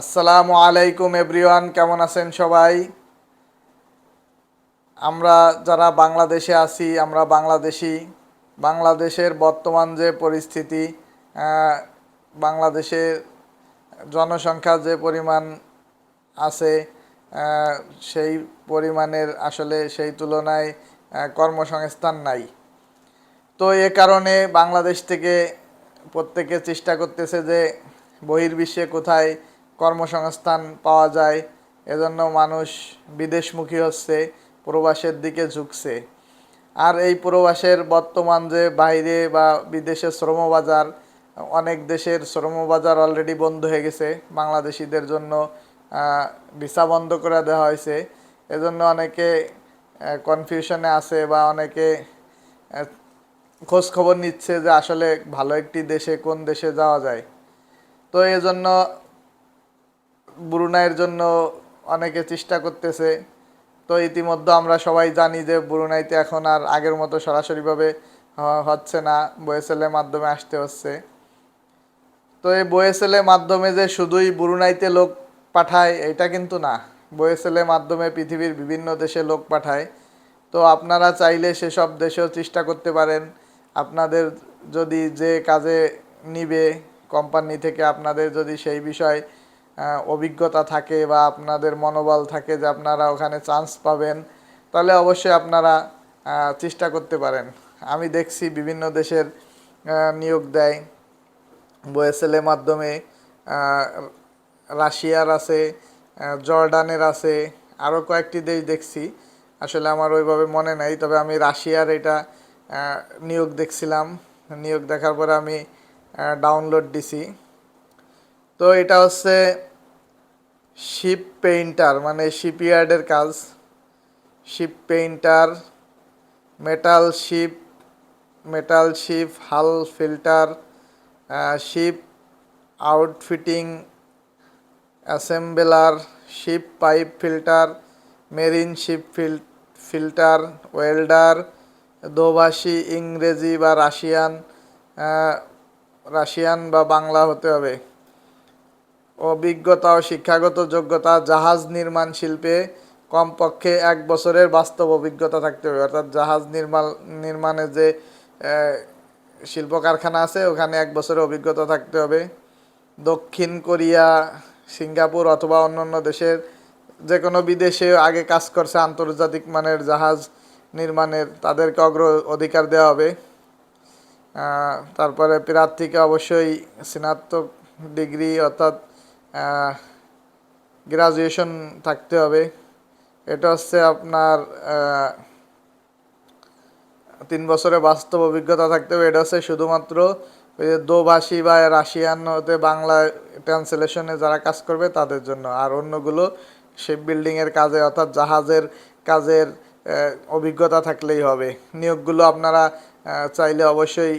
আসসালামু আলাইকুম এভরিওয়ান, কেমন আছেন সবাই? আমরা যারা বাংলাদেশে আছি, আমরা বাংলাদেশি। বাংলাদেশের বর্তমান যে পরিস্থিতি বাংলাদেশের জনসংখ্যা যে পরিমাণ আছে সেই পরিমাণের আসলে সেই তুলনায় কর্মসংস্থান নাই। তো এ কারণে বাংলাদেশ থেকে প্রত্যেকে চেষ্টা করতেছে যে বহির্বিশ্বে কোথায় কর্মসংস্থান পাওয়া যায়, এজন্য মানুষ বিদেশমুখী হচ্ছে, প্রবাসের দিকে ঝুঁকছে। আর এই প্রবাসের বর্তমান যে বাইরে বা বিদেশে শ্রমবাজার, অনেক দেশের শ্রমবাজার অলরেডি বন্ধ হয়ে গেছে, বাংলাদেশিদের জন্য ভিসা বন্ধ করে দেওয়া হয়েছে। এজন্য অনেকে কনফিউশনে আছে বা অনেকে খোঁজ খবর নিচ্ছে যে আসলে ভালো একটি দেশে কোন দেশে যাওয়া যায়। তো এই জন্য ব্রুনাইয়ের জন্য অনেকে চেষ্টা করতেছে। তো ইতিমধ্যে আমরা সবাই জানি যে ব্রুনাইতে এখন আর আগের মতো সরাসরিভাবে হচ্ছে না। বয়েসেলের মাধ্যমে আসতে হচ্ছে। তো এই বয়েসেলের মাধ্যমে যে শুধুই ব্রুনাইতে লোক পাঠায়, এটা কিন্তু না। বয়েসেলের মাধ্যমে পৃথিবীর বিভিন্ন দেশে লোক পাঠায়। তো আপনারা চাইলে সেসব দেশেও চেষ্টা করতে পারেন। আপনাদের যদি যে কাজে নিবে কোম্পানি থেকে, আপনাদের যদি সেই বিষয় অভিজ্ঞতা থাকে বা আপনাদের মনোবল থাকে যে আপনারা ওখানে চান্স পাবেন, তাহলে অবশ্যই আপনারা চেষ্টা করতে পারেন। আমি দেখছি বিভিন্ন দেশের নিয়োগ দেয়। বয়েসেলের মাধ্যমে রাশিয়ার আছে জর্ডানের আছে আরও কয়েকটি দেশ দেখছি। আসলে আমার ওইভাবে মনে নাই, তবে আমি রাশিয়ার এটা নিয়োগ দেখছিলাম। নিয়োগ দেখার পরে আমি ডাউনলোড দিছি। তো এটা হচ্ছে শিপ পেইন্টার মানে শিপইয়ার্ডের কাজ। Ship painter metal ship metal ship hull fitter ship outfitting assembler ship pipe fitter marine ship feel fitter welder দোভাষী, ইংরেজি বা রাশিয়ান রাশিয়ান বা বাংলা হতে হবে। অভিজ্ঞতা ও শিক্ষাগত যোগ্যতা জাহাজ নির্মাণ শিল্পে কমপক্ষে এক বছরের বাস্তব অভিজ্ঞতা থাকতে হবে। অর্থাৎ জাহাজ নির্মাণ নির্মাণে যে শিল্প কারখানা আছে, ওখানে এক বছরের অভিজ্ঞতা থাকতে হবে। দক্ষিণ কোরিয়া, সিঙ্গাপুর অথবা অন্যান্য দেশের যে কোনো বিদেশে আগে কাজ করছে আন্তর্জাতিক মানের জাহাজ নির্মাণের, তাদেরকে অগ্র অধিকার দেওয়া হবে। তারপরে প্রার্থীকে অবশ্যই স্নাতক ডিগ্রি অর্থাৎ গ্রাজুয়েশন থাকতে হবে। এটা হচ্ছে আপনার তিন বছরের বাস্তব অভিজ্ঞতা থাকতে হবে। এটা হচ্ছে শুধুমাত্র দোভাষী বা রাশিয়ান হতে বাংলা ট্রান্সলেশনে যারা কাজ করবে তাদের জন্য। আর অন্যগুলো শিপ বিল্ডিংয়ের কাজে অর্থাৎ জাহাজের কাজের অভিজ্ঞতা থাকলেই হবে। নিয়োগগুলো আপনারা চাইলে অবশ্যই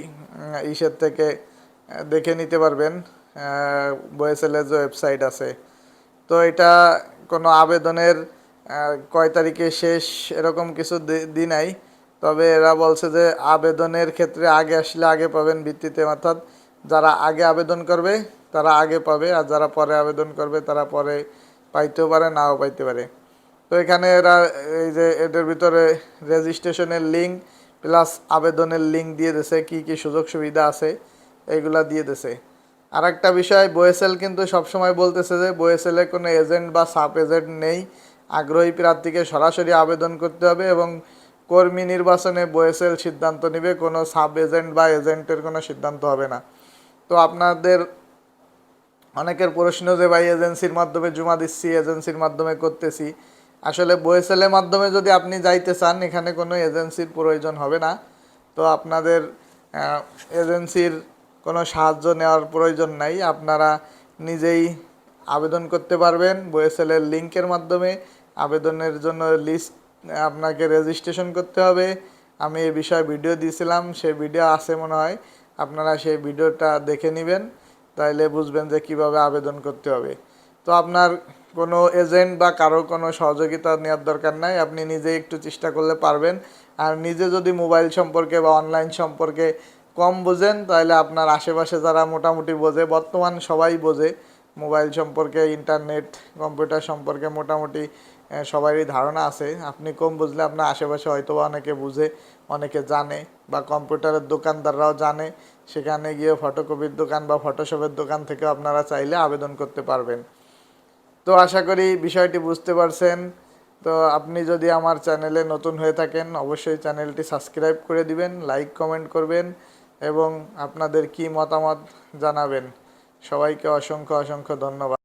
ইসের থেকে দেখে নিতে পারবেন। বয়েসেলের যে ওয়েবসাইট আছে। তো এটা কোনো আবেদনের কয় তারিখে শেষ এরকম কিছু দি- দি নাই। তবে এরা বলছে যে আবেদনের ক্ষেত্রে আগে আসলে আগে পাবেন ভিত্তিতে, অর্থাৎ যারা আগে আবেদন করবে, তারা আগে পাবে, আর যারা পরে আবেদন করবে, তারা পরে পাইতেও পারে, নাও পাইতে পারে। তো এখানে এরা, এই যে এদের ভিতরে রেজিস্ট্রেশনের লিঙ্ক প্লাস আবেদনের লিঙ্ক দিয়ে দিছে কি কি সুযোগ সুবিধা আছে এইগুলা দিয়ে দিছে আর একটা বিষয়, বয়েসেল কিন্তু সবসময় বলতেছে যে বয়েসেলে কোনো এজেন্ট বা সাব এজেন্ট নেই। আগ্রহী প্রার্থীকে সরাসরি আবেদন করতে হবে এবং কর্মী নির্বাচনে বোয়েসেল সিদ্ধান্ত নেবে, কোনো সাব এজেন্ট বা এজেন্টের কোনো সিদ্ধান্ত হবে না। তো আপনাদের অনেকের প্রশ্ন যে ভাই এজেন্সির মাধ্যমে জমা দিচ্ছি, এজেন্সির মাধ্যমে করতেছি। আসলে বয়েসেলের মাধ্যমে যদি আপনি যাইতে চান, এখানে কোনো এজেন্সির প্রয়োজন হবে না। তো আপনাদের এজেন্সির কোনো সাহায্য নেওয়ার প্রয়োজন নাই। আপনারা নিজেই আবেদন করতে পারবেন। বয়েসেলের লিঙ্কের মাধ্যমে আবেদনের জন্য লিস্ট আপনাকে রেজিস্ট্রেশন করতে হবে। আমি এই বিষয়ে ভিডিও দিয়েছিলাম সেই ভিডিও আছে মনে হয়। আপনারা সেই ভিডিওটা দেখে নেবেন, তাইলে বুঝবেন যে কীভাবে আবেদন করতে হবে। তো আপনার কোনো এজেন্ট বা কারও কোনো সহযোগিতা নেওয়ার দরকার নাই, আপনি নিজে একটু চেষ্টা করলে পারবেন। আর নিজে যদি মোবাইল সম্পর্কে বা অনলাইন সম্পর্কে কম বোঝেন, তাহলে আপনার আশেপাশে যারা মোটামুটি বোঝে, বর্তমান সবাই বোঝে, মোবাইল সম্পর্কে, ইন্টারনেট, কম্পিউটার সম্পর্কে মোটামুটি সবারই ধারণা আছে। আপনি কম বুঝলে আপনার আশেপাশে হয়তো অনেকে বুঝে, অনেকে জানে বা কম্পিউটারের দোকানদাররাও জানে, সেখানে গিয়ে ফটোকপির দোকান বা ফটোশপের দোকান থেকে আপনারা চাইলে আবেদন করতে পারবেন। তো আশা করি বিষয়টি বুঝতে পারছেন। তো আপনি যদি আমার চ্যানেলে নতুন হয়ে থাকেন, অবশ্যই চ্যানেলটি সাবস্ক্রাইব করে দিবেন, লাইক, কমেন্ট করবেন। এবং আপনাদের কি মতামত জানাবেন? সবাইকে অসংখ্য অসংখ্য ধন্যবাদ।